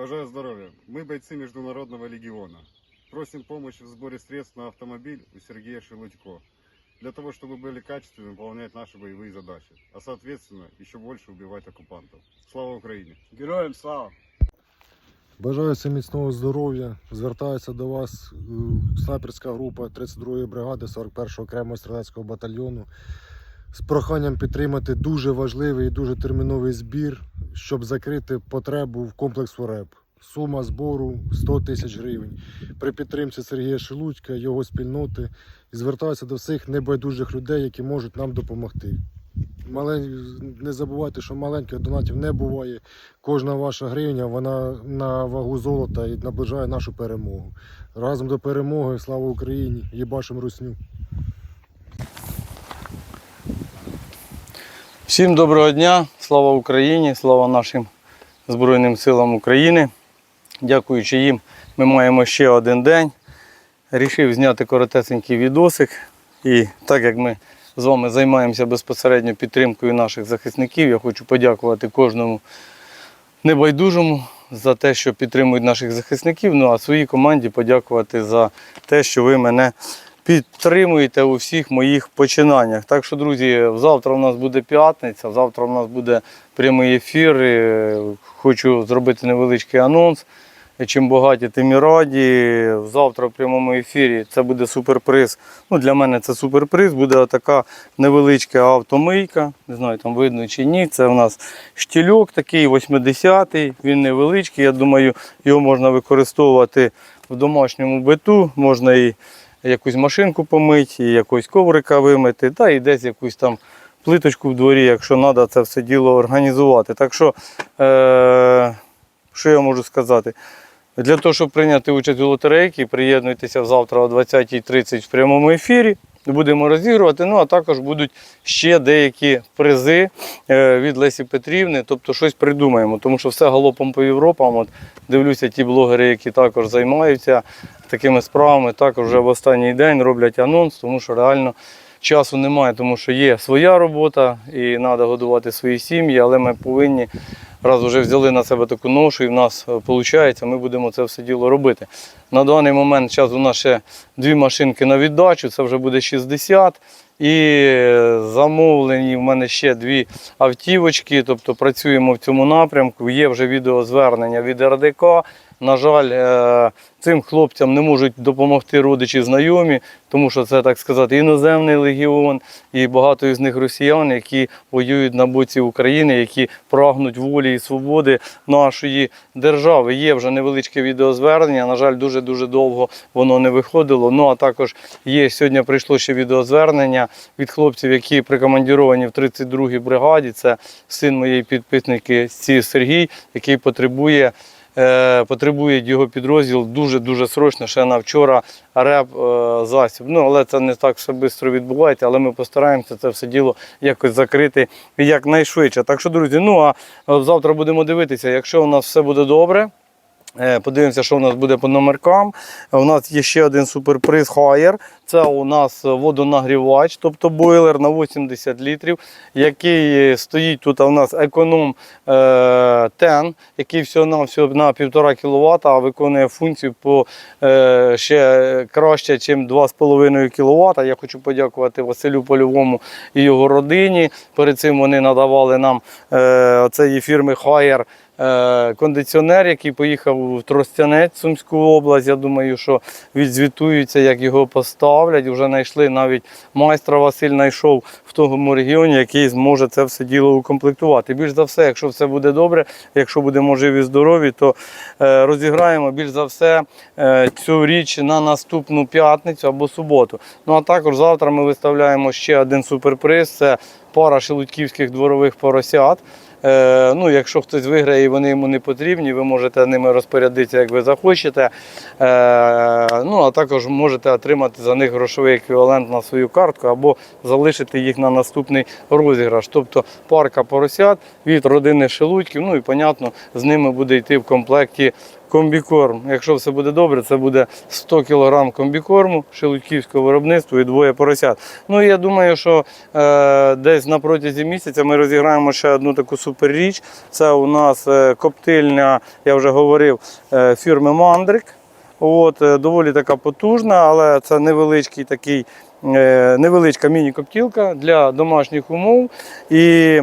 Бажаю здоровья. Мы бойцы Международного легиона. Просим помощи в сборе средств на автомобиль у Сергея Шелудько. Для того, чтобы были качественно выполнять наши боевые задачи. А соответственно, еще больше убивать оккупантов. Слава Украине! Героям слава! Бажаю всім міцного здоров'я. Звертається до вас е, снайперська група 32-ї бригади 41-го окремого стрілецького батальйону з проханням підтримати дуже важливий і дуже терміновий збір, щоб закрити потребу в комплексу РЕП. Сума збору 100 тисяч гривень. При підтримці Сергія Шелудька, його спільноти і звертаюся до всіх небайдужих людей, які можуть нам допомогти. Не забувайте, що маленьких донатів не буває. Кожна ваша гривня вона на вагу золота і наближає нашу перемогу. Разом до перемоги, слава Україні! Єбашим русню! Всім доброго дня, слава Україні, слава нашим Збройним силам України. Дякуючи їм, ми маємо ще один день. Рішив зняти коротесенький відосик. І так як ми з вами займаємося безпосередньо підтримкою наших захисників, я хочу подякувати кожному небайдужому за те, що підтримують наших захисників. Ну а своїй команді подякувати за те, що ви мене підтримуєте у всіх моїх починаннях. Так що, друзі, завтра у нас буде п'ятниця, завтра у нас буде прямий ефір. Е, Хочу зробити невеличкий анонс. Чим багаті, тим і раді. Завтра в прямому ефірі це буде суперприз. Ну, для мене це суперприз, буде така невеличка автомийка. Не знаю, там видно чи ні. Це у нас штільок такий 80-й, він невеличкий. Я думаю, його можна використовувати в домашньому биту, можна і якусь машинку помити, і якусь коврика вимити, та і десь якусь там плиточку в дворі, якщо треба це все діло організувати. Так що, е- що я можу сказати? Для того, щоб прийняти участь у лотерейці, приєднуйтеся завтра о 20.30 в прямому ефірі. Будемо розігрувати. Ну а також будуть ще деякі призи е, від Лесі Петрівни. Тобто щось придумаємо, тому що все галопом по Європам. От дивлюся, ті блогери, які також займаються такими справами, також вже в останній день роблять анонс, тому що реально часу немає, тому що є своя робота і треба годувати свої сім'ї, але ми повинні. Раз вже взяли на себе таку ношу і в нас виходить, ми будемо це все діло робити. На даний момент зараз у нас ще дві машинки на віддачу, це вже буде 60. І замовлені в мене ще дві автівочки, тобто працюємо в цьому напрямку. Є вже відеозвернення від РДК. На жаль, е, цим хлопцям не можуть допомогти родичі знайомі, тому що це, так сказати, іноземний легіон, і багато із них росіян, які воюють на боці України, які прагнуть волі і свободи нашої держави. Є вже невеличке відеозвернення. На жаль, дуже-дуже довго воно не виходило. Ну а також є сьогодні прийшло ще відеозвернення від хлопців, які прикомандіровані в 32-й бригаді. Це син моєї підписники Сергій, який потребує. Е, потребує його підрозділ дуже-дуже срочно, ще на вчора реп е, засіб. Ну, але це не так все швидко відбувається, але ми постараємося це все діло якось закрити якнайшвидше. Так що, друзі, ну а завтра будемо дивитися, якщо у нас все буде добре. Е, Подивимося, що у нас буде по номеркам. У нас є ще один суперприз Haier. Це у нас водонагрівач, тобто бойлер на 80 літрів, який стоїть тут. У нас економ е, тен, який всього на на 1,5 кВт, а виконує функцію по е, ще краще, ніж 2,5 кВт. Я хочу подякувати Василю Польовому і його родині. Перед цим вони надавали нам е, цієї фірми е, кондиціонер, який поїхав в Тростянець, Сумську область. Я думаю, що відзвітуються, як його поставлять. Вже знайшли навіть майстра Василь знайшов в тому регіоні, який зможе це все діло укомплектувати. Більш за все, якщо все буде добре, якщо будемо живі, здорові, то е, розіграємо більш за все е, цю річ на наступну п'ятницю або суботу. Ну а також завтра ми виставляємо ще один суперприз. Це пара шелудьківських дворових поросят. Е, ну, якщо хтось виграє і вони йому не потрібні, ви можете ними розпорядитися, як ви захочете. Е, ну, а також можете отримати за них грошовий еквівалент на свою картку або залишити їх на наступний розіграш. Тобто парка поросят від родини шелудьків. Ну і, понятно, з ними буде йти в комплекті комбікорм. Якщо все буде добре, це буде 100 кг комбікорму шелудьківського виробництва і двоє поросят. Ну і я думаю, що е, десь на протязі місяця ми розіграємо ще одну таку супер річ. Це у нас е, коптильня, я вже говорив, е, фірми Мандрик. От, е, доволі така потужна, але це невеличкий такий, е, невеличка міні-коптілка для домашніх умов. І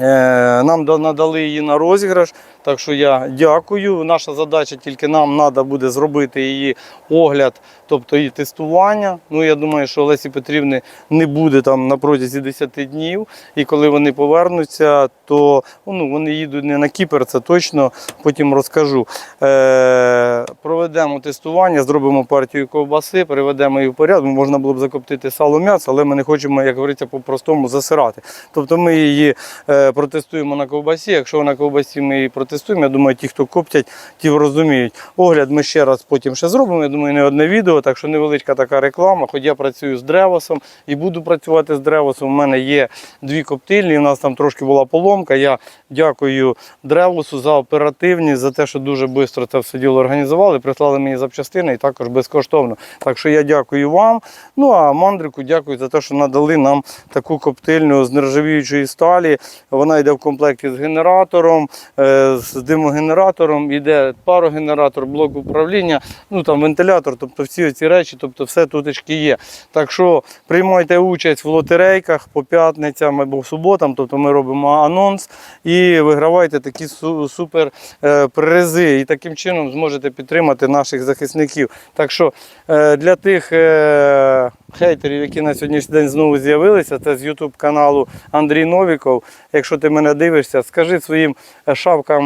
е, нам надали її на розіграш. Так що я дякую. Наша задача тільки нам треба буде зробити її огляд, тобто її тестування. Ну я думаю, що Олесі Петрівни не буде там на протязі 10 днів. І коли вони повернуться, то ну, вони їдуть не на Кіпр, це точно потім розкажу. Е, проведемо тестування, зробимо партію ковбаси, приведемо її в порядок. Можна було б закоптити сало м'ясо, але ми не хочемо, як говориться, по-простому засирати. Тобто ми її е, протестуємо на ковбасі. Якщо на ковбасі ми її протестуємо, я думаю, ті, хто коптять, ті розуміють. Огляд ми ще раз потім ще зробимо. Я думаю, не одне відео, так що невеличка така реклама. Хоч я працюю з древосом і буду працювати з древосом. У мене є дві коптильні. У нас там трошки була поломка. Я дякую древосу за оперативність, за те, що дуже швидко це все діло організували. Прислали мені запчастини і також безкоштовно. Так що я дякую вам. Ну а мандрику дякую за те, що надали нам таку коптильню з нержавіючої сталі. Вона йде в комплекті з генератором, е, з димогенератором, йде парогенератор, блок управління, ну там вентилятор, тобто всі ці речі, тобто все тутечки є. Так що приймайте участь в лотерейках по п'ятницям або суботам, тобто ми робимо анонс і вигравайте такі супер е, призи. І таким чином зможете підтримати наших захисників. Так що е, для тих е, хейтерів, які на сьогоднішній день знову з'явилися, це з YouTube каналу Андрій Новіков. Якщо ти мене дивишся, скажи своїм е,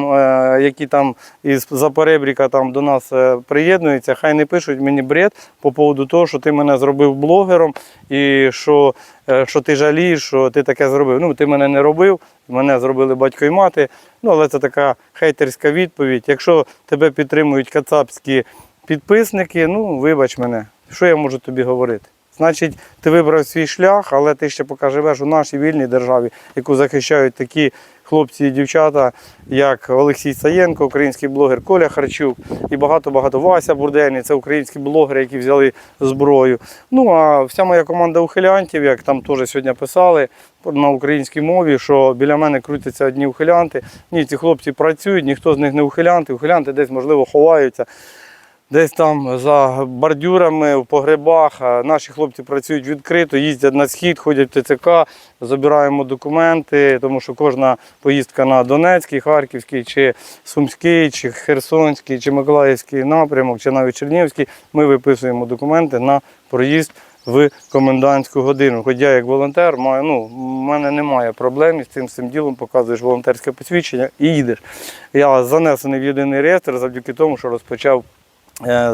е, які там із Запоребріка там до нас е, приєднуються, хай не пишуть мені бред по поводу того, що ти мене зробив блогером і що, е, що ти жалієш, що ти таке зробив. Ну, ти мене не робив, мене зробили батько і мати. Ну, але це така хейтерська відповідь. Якщо тебе підтримують кацапські підписники, ну вибач мене, що я можу тобі говорити? Значить, ти вибрав свій шлях, але ти ще поки живеш у нашій вільній державі, яку захищають такі хлопці і дівчата, як Олексій Саєнко, український блогер Коля Харчук і багато-багато Вася Бурденний, це українські блогери, які взяли зброю. Ну а вся моя команда ухилянтів, як там теж сьогодні писали на українській мові, що біля мене крутяться одні ухилянти. Ні, ці хлопці працюють, ніхто з них не ухилянти. Ухилянти десь, можливо, ховаються. Десь там за бордюрами, в погребах. Наші хлопці працюють відкрито, їздять на схід, ходять в ТЦК, забираємо документи, тому що кожна поїздка на Донецький, Харківський, чи Сумський, чи Херсонський, чи Миколаївський напрямок, чи навіть Чернігівський, ми виписуємо документи на проїзд в комендантську годину. Хоч я як волонтер маю, ну, в мене немає проблем з цим, цим ділом, показуєш волонтерське посвідчення і їдеш. Я занесений в єдиний реєстр завдяки тому, що розпочав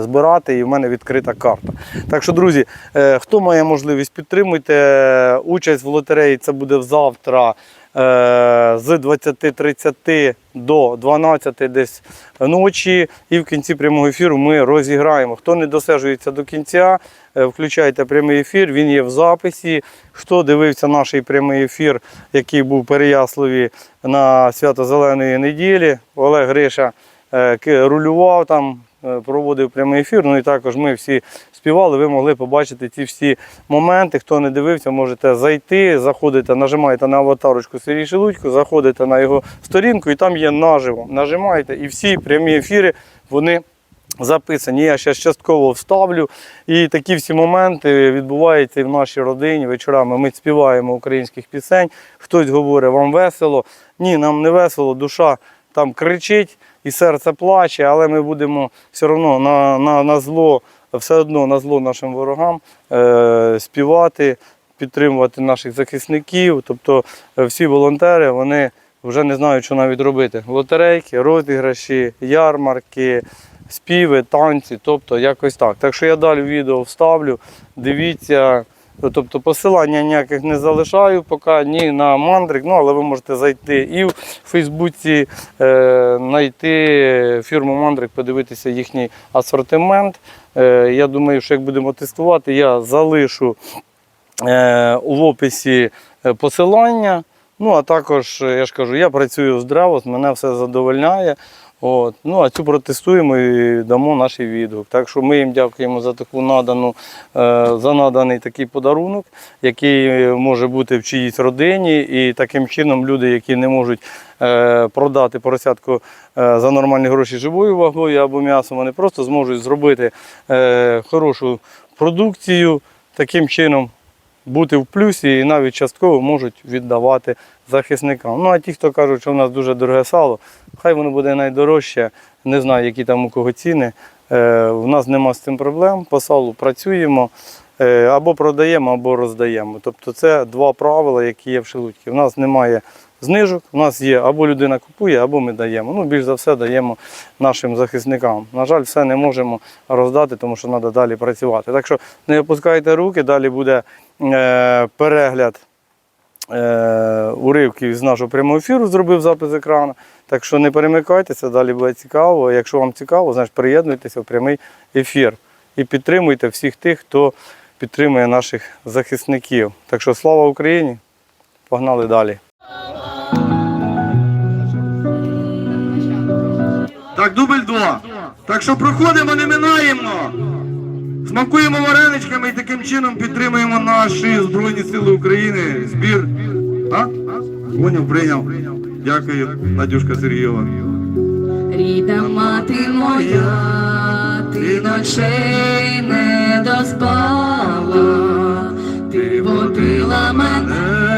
збирати і в мене відкрита карта. Так що, друзі, е, хто має можливість, підтримуйте. Е, Участь в лотереї це буде завтра е, з 20.30 до 12 десь ночі. І в кінці прямого ефіру ми розіграємо. Хто не досежується до кінця, е, включайте прямий ефір, він є в записі. Хто дивився наш прямий ефір, який був в на свято Зеленої неділі, Олег Гриша е, рулював там, е, проводив прямий ефір. Ну і також ми всі співали. Ви могли побачити ці всі моменти. Хто не дивився, можете зайти, заходите, нажимаєте на аватарочку Сергій Шелудько, заходите на його сторінку і там є наживо. Нажимаєте і всі прямі ефіри вони. Записані, я ще частково вставлю. І такі всі моменти відбуваються і в нашій родині. Вечорами ми співаємо українських пісень. Хтось говорить, вам весело. Ні, нам не весело, душа там кричить і серце плаче, але ми будемо все одно на, на, на зло, все одно на зло нашим ворогам е, співати, підтримувати наших захисників. Тобто е, всі волонтери вони вже не знають, що навіть робити. Лотерейки, розіграші, ярмарки, співи, танці, тобто якось так. Так що я далі відео вставлю, дивіться. Тобто посилання ніяких не залишаю поки ні на мандрик, ну але ви можете зайти і в Фейсбуці, е, знайти фірму Мандрик, подивитися їхній асортимент. Е, я думаю, що як будемо тестувати, я залишу е, в описі е, посилання. Ну, а також, я ж кажу, я працюю з Древос, мене все задовольняє. От. Ну, а цю протестуємо і дамо наш відгук. Так що ми їм дякуємо за таку надану, е, за наданий такий подарунок, який може бути в чиїсь родині. І таким чином люди, які не можуть е, продати поросятку е, за нормальні гроші живою вагою або м'ясом, вони просто зможуть зробити хорошу продукцію таким чином. Бути в плюсі і навіть частково можуть віддавати захисникам. Ну а ті, хто кажуть, що в нас дуже дороге сало, хай воно буде найдорожче. Не знаю, які там у кого ціни. Е, в нас нема з цим проблем. По салу працюємо. Е, або продаємо, або роздаємо. Тобто це два правила, які є в Шелудькі. У нас немає знижок, у нас є або людина купує, або ми даємо. Ну, більш за все даємо нашим захисникам. На жаль, все не можемо роздати, тому що треба далі працювати. Так що не опускайте руки, далі буде е, перегляд е, уривків з нашого прямого ефіру, зробив запис екрану. Так що не перемикайтеся, далі буде цікаво. Якщо вам цікаво, значить приєднуйтеся в прямий ефір і підтримуйте всіх тих, хто підтримує наших захисників. Так що слава Україні! Погнали далі. Так, дубль два. Так що проходимо, не минаємо. Смакуємо вареничками і таким чином підтримуємо наші Збройні Сили України. Збір. А? Поняв, прийняв. Дякую, Надюшка Сергієва. Рідна мати моя, ти ночей не доспала, ти водила мене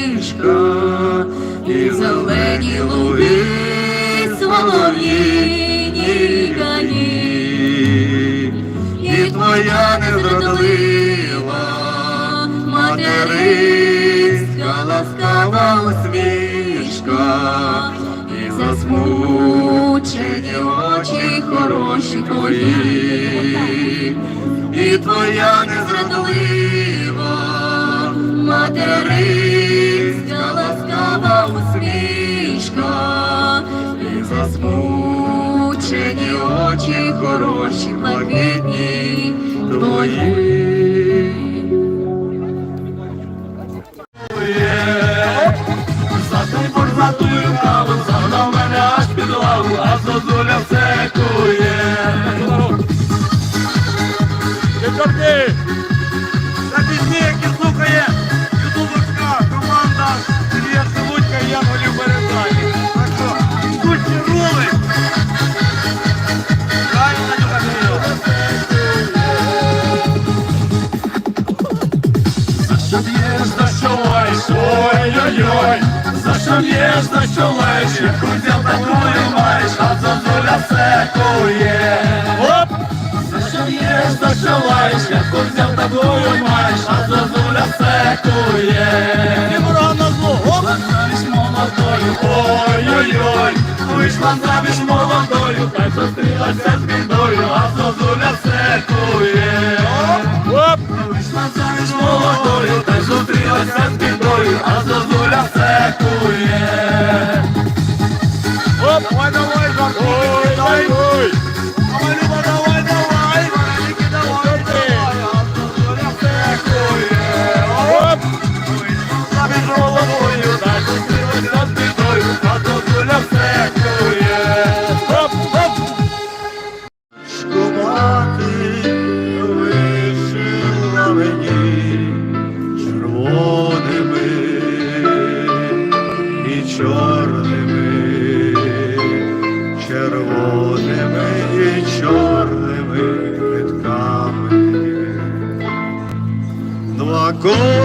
доріжка, і зелені луги солов'їні гані, і твоя незрадлива материнська ласкава усмішка, і засмучені очі хороші твої, і твоя незрадлива материнська засмучені очі хороші блакитні твої. За каву, загнав мене аж під лаву, а зозуля ой-ой-ой За що б'єш, за що лаєш, яку діл такую маєш, а зозуля все кує Оп! За що б'єш, за що лаєш, яку взяв такую маєш, а зозуля все кує І ворога на зло, оп! Заміж молодою, ой-ой-ой. Вийшла заміж молодою, та й зустрілася з бідою, а зозуля все кує Оп! Вийшла заміж молодою, та й зустрілася з бідою, зозуля Два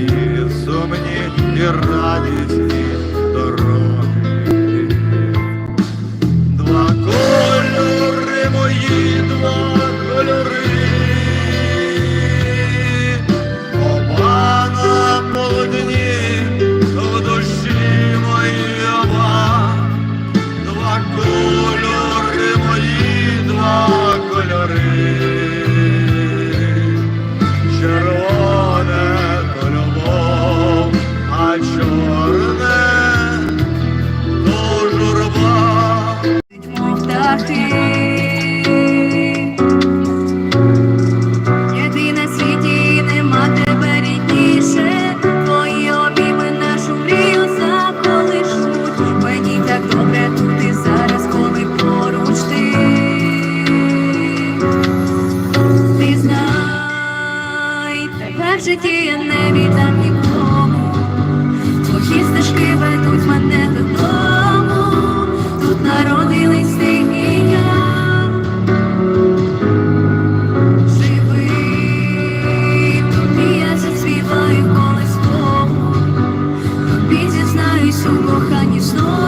мої сумні і радісні school.